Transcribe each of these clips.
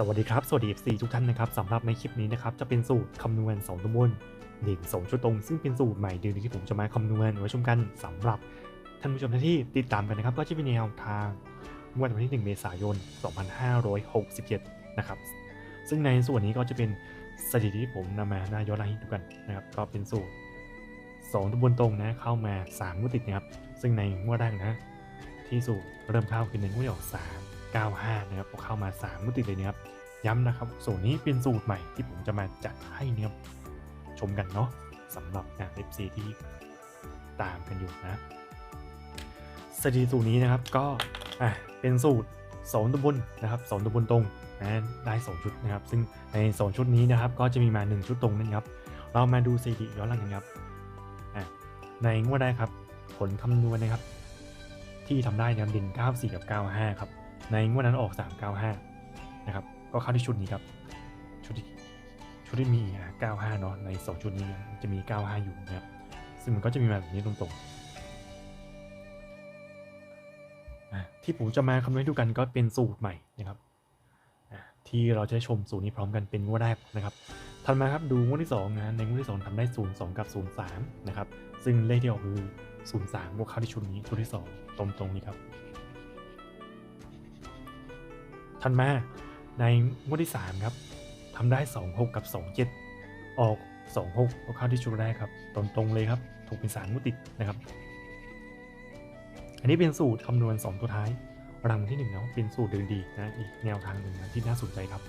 สวัสดีครับ สวัสดี FC ทุกท่านนะครับสำหรับในคลิปนี้นะครับจะเป็นสูตรคำนวณ2ตัวบนเด่นสองชุดตรง ซึ่งเป็นสูตรใหม่เดือนที่ผมจะมาคำนวณไว้ชมกันสำหรับท่านผู้ชมท่านที่ติดตามกันนะครับก็จะเป็นแนวทางงวดวันที่ 1 เมษายน 2567 นะครับซึ่งในส่วนนี้ก็จะเป็นสถิติที่ผมนำมาหน้าย้อนหลังให้ดูกันนะครับก็เป็นสูตร2ตัวบนตรงนะเข้ามา3งวดติดนะครับซึ่งในงวดแรกนะที่สูตรเริ่มเข้าคือในงวดที่ออก3 95 นะครับพอเข้ามา3งวดติดเลยนะครับ ย้ำนะครับ สูตรนี้เป็นสูตรใหม่ที่ผมจะมาจัดให้เนี่ยชมกันเนาะสำหรับงาน FC ที่ตามกันอยู่นะสถิติสูตรนี้นะครับก็อะเป็นสูตร2ตัวบนนะครับ2ตัวบนตรงนะได้2ชุดนะครับ ซึ่งใน2ชุดนี้นะครับ ก็จะมีมา 1 ชุดตรงนะครับ เรามาดูสถิติย้อนหลังกันครับอะในงวดแรกครับ ผลคำนวณนะครับ ที่ทำได้นะครับเด่น94 กับ 95 ครับ ในงวดนั้นออก 395 นะครับ ก็เข้าที่ชุดนี้ครับ ชุดที่ชุดที่มี95 เนาะ ใน 2 ชุดนี้จะมี 95 อยู่นะครับ ซึ่งมันก็จะมีมาแบบนี้ตรงๆ ที่ผมจะมาคำนวณให้ดูกันก็เป็นสูตรใหม่นะครับที่เราจะชมสูตรนี้พร้อมกันเป็นงวดแรกนะครับถัดมาครับดูงวดที่2นะในงวดที่ 2ทำได้ 0 2 กับ 0 3 นะครับ ซึ่งเลขที่ออกคือ 0 3ก็เข้าที่ชุดนี้ชุดที่ 2 ตรงตรงๆนี้ครับ ถัดมาในงวดที่ 3 ครับทำได้ 2 6 กับ 2 7 ออก 2 6ก็เข้าที่ชุดแรกครับตรงตรงๆเลยครับ ถูกเป็นสามงวดติดนะครับ อันนี้เป็นสูตรคำนวณ 2 ตัวท้ายรางวัลที่1นาะเป็นสูตรเดินดีนะ อีกแนวทางหนึ่งนะที่น่าสนใจครับ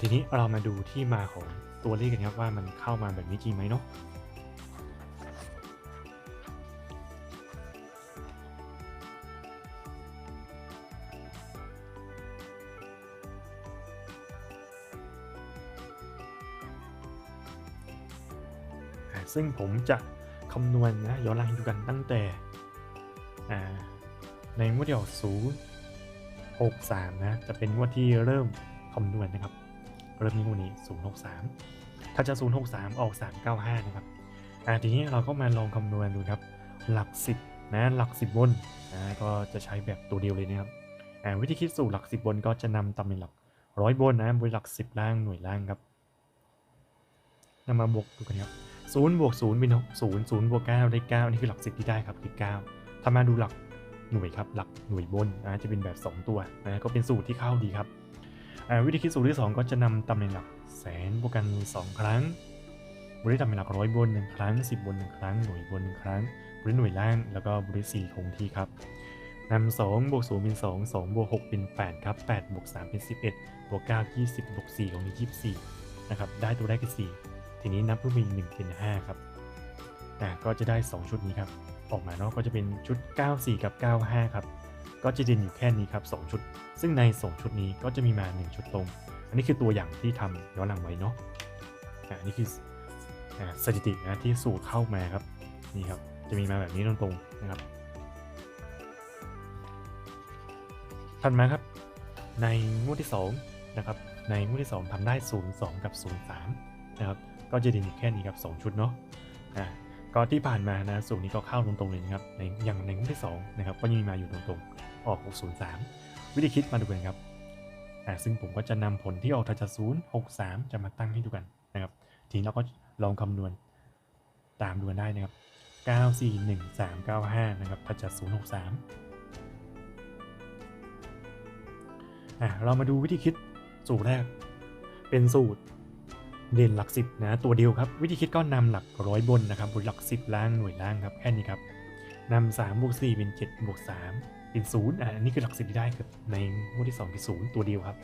ทีนี้เรามาดูที่มาของตัวเลขกันครับว่ามันเข้ามาแบบนี้จริงไหมเนาะ ซึ่งผมจะคำนวณนะย้อนหลังดูกันตั้งแต่ในงวดที่ออก0 6 3 นะ จะเป็นงวดที่เริ่มคำนวณนะครับ เริ่มนี้งวดนี้ 0 6 3 ถ้าจะ 0 6 3 ออก 3 9 5 นะครับทีนี้เราก็มาลองคำนวณดูครับ หลัก 10 นะ หลัก 10 บนนะก็จะใช้แบบตัวเดียวเลยนะครับวิธีคิดสูตรหลัก 10 บนก็จะนำตำแหน่งหลักร้อยบนนะบนหลัก 10 ล่างหน่วยล่างครับนำมาบวกดูกันครับ ศูนย์บวกศูนย์เป็นศูนย์ศูนย์บวกเก้าได้เก้านี่คือหลักสิบที่ได้ครับคือเก้าถ้ามาดูหลักหน่วยครับหลักหน่วยบนนะจะเป็นแบบ 2 ตัวนะก็เป็นสูตรที่เข้าดีครับวิธีคิดสูตรที่ 2 ก็จะนำตำแหน่งหลักแสนบวกกัน 2 ครั้งบริษัทตำแหน่งหลักร้อยบน 1 ครั้ง 10 บน 1 ครั้งหน่วยบน 1 ครั้งบริษัทหน่วยล่างแล้วก็บริษัทสี่คงที่ครับนำสองบวกศูนย์เป็นสองสองบวกหกเป็นแปดครับแปดบวกสามเป็นสิบเอ็ดบวกเก้ายี่สิบบวกสี่ของนี้ยี่สิบสี่นะครับได้ตัวแรกคือสี่ ทีนี้นับเพิ่มอีกหนึ่งเป็น5ครับอะก็จะได้ 2 ชุดนี้ครับ ออกมาเนาะก็จะเป็นชุด 94 กับ 95 ครับ ก็จะเด่นอยู่แค่นี้ครับ 2 ชุด ซึ่งใน 2 ชุดนี้ก็จะมีมา 1 ชุดตรง อันนี้คือตัวอย่างที่ทำย้อนหลังไว้เนาะอะนี่คือสถิตินะที่สูตรเข้ามาครับ นี่ครับ จะมีมาแบบนี้ตรงๆนะครับ ถัดมาครับ ในงวดที่2นะครับ ในงวดที่ 2ทำได้ 02 กับ 03 นะครับ ก็จะเด่นอยู่แค่นี้ครับ2ชุดเนาะอ่าก็ที่ผ่านมานะสูตรนี้ก็เข้าตรงๆเลยนะครับในอย่างในงวดที่2นะครับก็ยังมีมาอยู่ตรงๆ ออก 603 วิธีคิดมาดูกันครับอ่าซึ่งผมก็จะนำผลที่ออกทัชศูนย์63จะมาตั้งให้ดูกันนะครับ ทีนี้เราก็ลองคำนวณตามดูกันได้นะครับ 941395 นะครับทัชศูนย์63อะเรามาดูวิธีคิดสูตรแรก เป็นสูตร เด่นหลักสิบนะ ตัวเดียวครับ วิธีคิดก็นำหลักร้อยบนนะครับบนหลักสิบล่างหน่วยล่างครับแค่นี้ครับนำสามบวกสี่เป็นเจ็ดบวกสามเป็นศูนย์อะอันนี้คือหลักสิบที่ได้ครับในงวดที่สองคือศูนย์ตัวเดียวครับ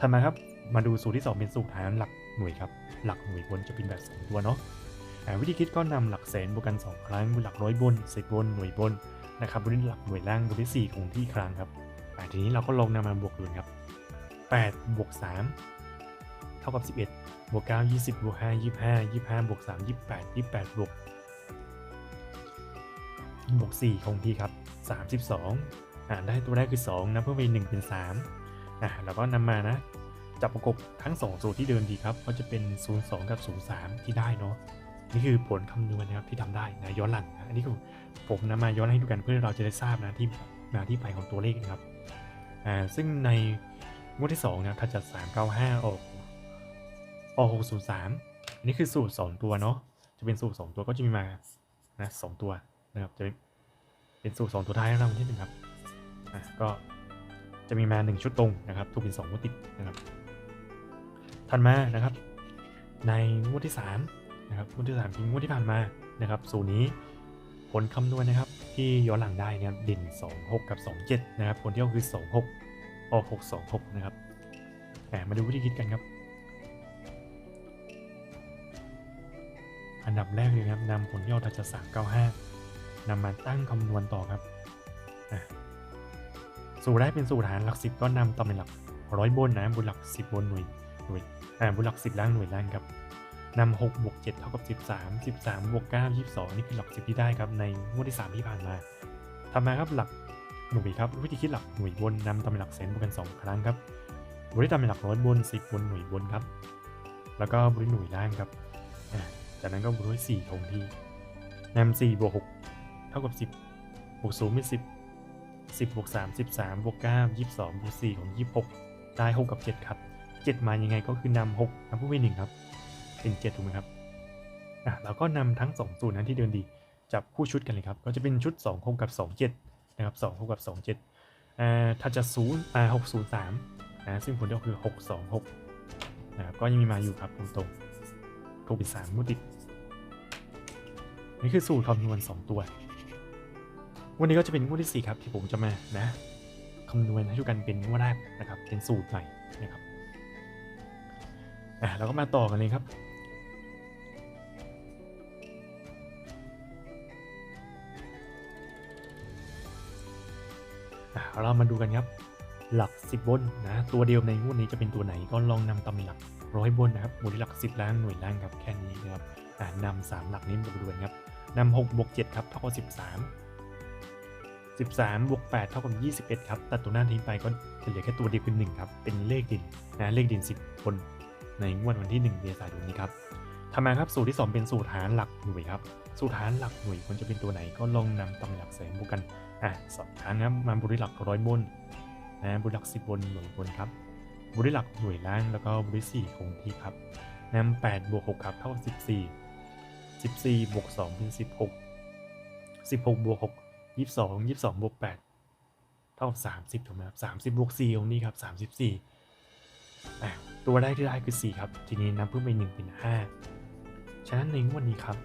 ถัดมาครับมาดูสูตรที่สองเป็นสูตรฐานหลักหน่วยครับหลักหน่วยบนจะเป็นแบบสองตัวเนาะวิธีคิดก็นำหลักแสนบวกกันสองครั้งบนหลักร้อยบนสิบบนหน่วยบนนะครับบนหลักหน่วยล่างบนที่สี่คงที่ครั้งครับอ่ทีนี้เราก็ลองนำมาบวกดูครับ8บวก3 ท่ากับ 11บวก9 20บวก5 25 25บวก3 28 28บวกบวก4คงที่ครับ 32อ่าได้ตัวแรกคือ2นะเพิ่มไป1เป็น 3อ่าแล้วก็นำมานะ จับประกบทั้ง2สูตรที่เดิมดีครับ ก็จะเป็น 02 กับ 03 ที่ได้เนาะนี่คือผลคำนวณนะครับที่ทำได้นะย้อนหลังนะอันนี้คือผมนำมาย้อนให้ดูกันเพื่อเราจะได้ทราบนะที่มาที่ไปของตัวเลขนะครับอ่าซึ่งในงวดที่2นะถ้าจัด395 ออก 603 อันนี้คือสูตร 2 ตัวเนาะ จะเป็นสูตร 2 ตัวก็จะมีมา นะสองตัวนะครับ จะเป็นสูตร 2 ตัวท้ายรางวัลที่หนึ่งครับ อะก็จะมีมา 1 ชุดตรงนะครับ ถูกเป็น2งวดติดนะครับ ถัดมานะครับ ในงวดที่3นะครับ งวดที่3คืองวดที่ผ่านมานะครับ สูตรนี้ผลคำนวณนะครับที่ย้อนหลังได้นะครับเด่น26 กับ 27 นะครับ ผลที่ออกคือ 26 ออก 626 นะครับแหมมาดูวิธีคิดกันครับ อันดับแรกเลยครับนำผลที่ออกจาก395นำมาตั้งคำนวณต่อครับสูตรแรกเป็นสูตรหารหลัก 10 ก็นำตำแหน่งหลักร้อยบนนะบนหลัก 10 บนหน่วยหน่วยอ่าบนหลัก 10ล่างหน่วยล่างครับนำ6บวก7เท่ากับ 13 13บวก9 22 นี่คือหลัก 10 ที่ได้ครับในงวดที่ 3 ที่ผ่านมาทำมาครับหลักหน่วยครับวิธีคิดหลักหน่วยบนนำตำแหน่งหลักแสนบวกกัน 2 ครั้งครับบนที่ตำแหน่งหลักร้อยบน 10 บนหน่วยบนครับ แล้วก็บนที่หน่วยล่างครับ จากนั้นก็บวกด้วย4คงที่นำ4บวก6เท่ากับ10บวก0เป็น10 10บวก3 13บวก9 22บวก4ของ26ได้6กับ7ครับ7มายังไงก็คือนำ6นำผู้เป็น1ครับ เป็น7ถูกไหมครับอะเราก็นำทั้ง2สูตรนั้นที่เดินดีจับคู่ชุดกันเลยครับ ก็จะเป็นชุด2 6กับ2 7นะครับ2 6กับ2 7อ่าถ้าจะ0อ่า6 0 3นะซึ่งผลก็คือ6 2 6นะครับก็ยังมีมาอยู่ครับตรงๆ ถูกเป็นมุติดนี่คือสูตรคำนวณ 2 ตัว วันนี้ก็จะเป็นงวดที่ 4 ครับ ที่ผมจะมานะคำนวณให้ทุกกันเป็นงวดแรกนะครับ เป็นสูตรใหม่นะครับอะเราก็มาต่อกันเลยครับ เรามาดูกันครับ หลัก 10บนนะ ตัวเดียวในงวดนี้จะเป็นตัวไหนก็ลองนำตำหลัก ร้อยบนนะครับบวกที่หลัก10ล้านหน่วยล่างครับแค่นี้นะครับนำสามหลักนี้มาดูกันครับนำ6บวก7ครับเท่ากับ13 13บสามบวก8เท่ากับ21ครับตัดตัวหน้าทิ้งไปก็จะเหลือแค่ตัวเดียวคือ1ครับเป็นเลขเดินนะเลขเดิน10คนในงวดวันที่1เมษายนนี้ครับทำไมาครับสูตรที่2เป็นสูตรหารหลักหน่วยครับสูตรหารหลักหน่วยควรจะเป็นตัวไหนก็ลองนำตำหน่งหลักแสนบวกกันอะสองครั้งครับมาบริหลักร้อยบนนะบริหลัก10บนหน่วยบนครับ บริหลักหน่วยล่างแล้วก็บริสี่คงที่ครับนำ8บวก6ครับเท่ากับ14 14บวก2เป็น16 16บวก6 22 22บวก8เท่ากับ30ถูกไหมครับ30บวก4ตรงนี้ครับ34อะตัวแรกที่ได้คือ 4 ครับ ทีนี้นับเพิ่มไป1เป็น 5 ฉะนั้นในวดนี้ครับ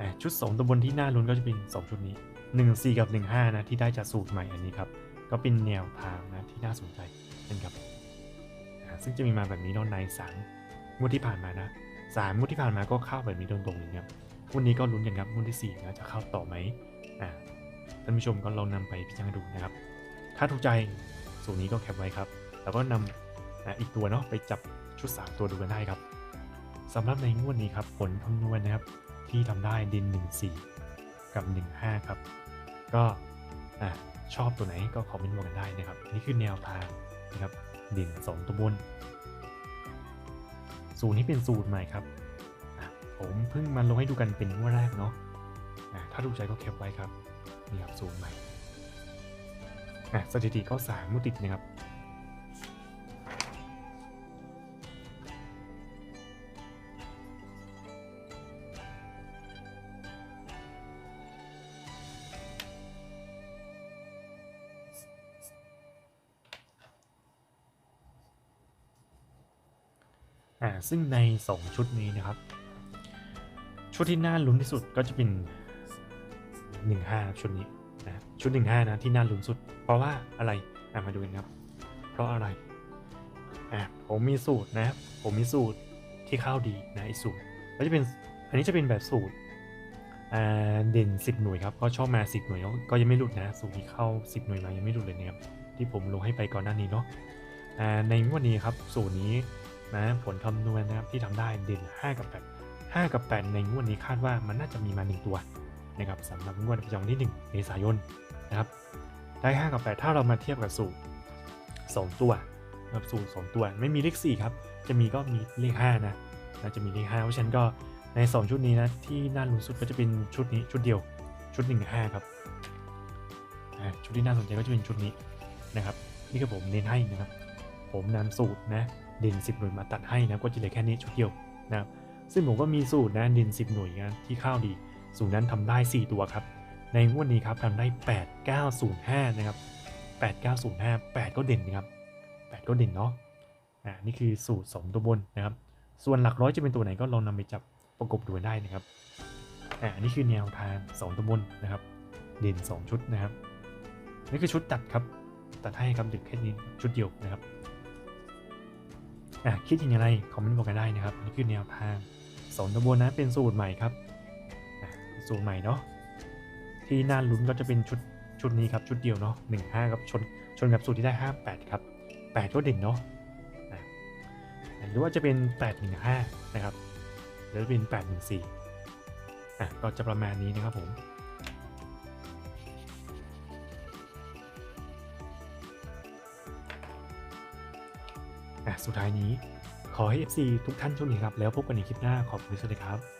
อะชุด 2ตัวบนที่น่าลุ้นก็จะเป็น 2 ชุดนี้ 1 4 กับ 1 5 นะ ที่ได้จากสูตรใหม่อันนี้ครับ ก็เป็นแนวทางนะที่น่าสนใจนะครับ ซึ่งจะมีมาแบบนี้เนอนในสามงวดที่ผ่านมานะสามงวดที่ผ่านมาก็เข้าแบบนี้ตรงๆเลยครับงวันนี้ก็ลุ้นกันครับงวดที่สี่นะจะเข้าต่อไหมอ่าท่านผู้ชมก็ลองนำไปพิจารณาดูนะครับ ถ้าถูกใจสูตรนี้ก็แคปไว้ครับ แล้วก็นำอะอีกตัวเนาะไปจับชุด 3 ตัวดูกันได้ครับสำหรับในงวดนี้ครับผลคำนวณนะครับที่ทำได้ดิน 14 กับ 15 ครับ ก็อะชอบตัวไหนก็คอมเมนต์มากันได้นะครับ นี่คือแนวทางนะครับ ดิน 2 ตัวบนสูตรนี้เป็นสูตรใหม่ครับ ผมเพิ่งมาลงให้ดูกันเป็นงวดแรกเนาะะถ้าถูกใจก็แคปไว้ครับ นี่ครับสูงใหม่สถิติก็สามมุติดนะครับ อ่าซึ่งใน 2 ชุดนี้นะครับ ชุดที่น่าลุ้นที่สุดก็จะเป็น 15 ชุดนี้นะชุด 15 นะที่น่าลุ้นสุด เพราะว่าอะไรอะมาดูกันครับ เพราะอะไรอะผมมีสูตรนะครับผมมีสูตรที่เข้าดีนะไอสูตรก็จะเป็นอันนี้จะเป็นแบบสูตรอ่าเด่น 10 หน่วยครับก็ชอบมา 10 หน่วยก็ยังไม่หลุดนะ สูตรที่เข้า 10 หน่วยมายังไม่หลุดเลยนะครับที่ผมลงให้ไปก่อนหน้านี้เนาะอ่าในงวดนี้ครับสูตรนี้ นะผลคำนวณนะครับที่ทำได้เด่น5 กับ 8 5 กับ 8 ในงวดนี้คาดว่ามันน่าจะมีมา 1 ตัวนะครับสำหรับงวดประจำวันที่ 1 เมษายนนะครับได้ 5 กับ 8 ถ้าเรามาเทียบกับสูตร 2 ตัวนะครับสูตร 2 ตัวไม่มีเลข 4 ครับ จะมีก็มีเลข 5 นะนะจะมีเลข 5 เพราะฉะนั้นก็ใน 2 ชุดนี้นะที่น่าลุ้นสุดก็จะเป็นชุดนี้ชุดเดียวชุด 1 5 ครับชุดที่น่าสนใจก็จะเป็นชุดนี้นะครับนี่คือผมเน้นให้นะครับ ผมนำสูตรนะ ด่น10 หน่วยมาตัดให้นะก็จะเหลือแค่นี้ชุดเดียวนะครับซึ่งผมก็มีสูตรนะเด่น10 หน่วยนะที่เข้าดี สูตรนั้นทำได้ 4 ตัวครับ ในงวดนี้ครับทำได้ 8905 นะครับ 8905 8 ก็เด่นนะครับ 8 ก็เด่นเนาะอ่านี่คือสูตร 2 ตัวบนนะครับ ส่วนหลักร้อยจะเป็นตัวไหนก็ลองนำไปจับประกบดูได้นะครับอ่านนี้คือแนวทาง 2 ตัวบนนะครับ เด่น 2 ชุดนะครับ นี่คือชุดตัดครับ ตัดให้ครับดึกแค่นี้ชุดเดียวนะครับ คิดยังไงคอมเมนต์บอกกันได้นะครับนี่คือแนวทางสองตัวบนนะเป็นสูตรใหม่ครับสูตรใหม่เนาะที่น่าลุ้นก็จะเป็นชุดชุดนี้ครับชุดเดียวเนาะหนึ่งห้าครับชนชนกับสูตรที่ได้ห้าแปดครับแปดก็เด่นเนาะะหรือว่าจะเป็นแปดหนึ่งห้านะครับหรือเป็นแปดหนึ่งสี่อะก็จะประมาณนี้นะครับผม สุดท้ายนี้ ขอให้ FC ทุกท่านโชคดีครับ แล้วพบกันในคลิปหน้าขอบคุณสวัสดีครับ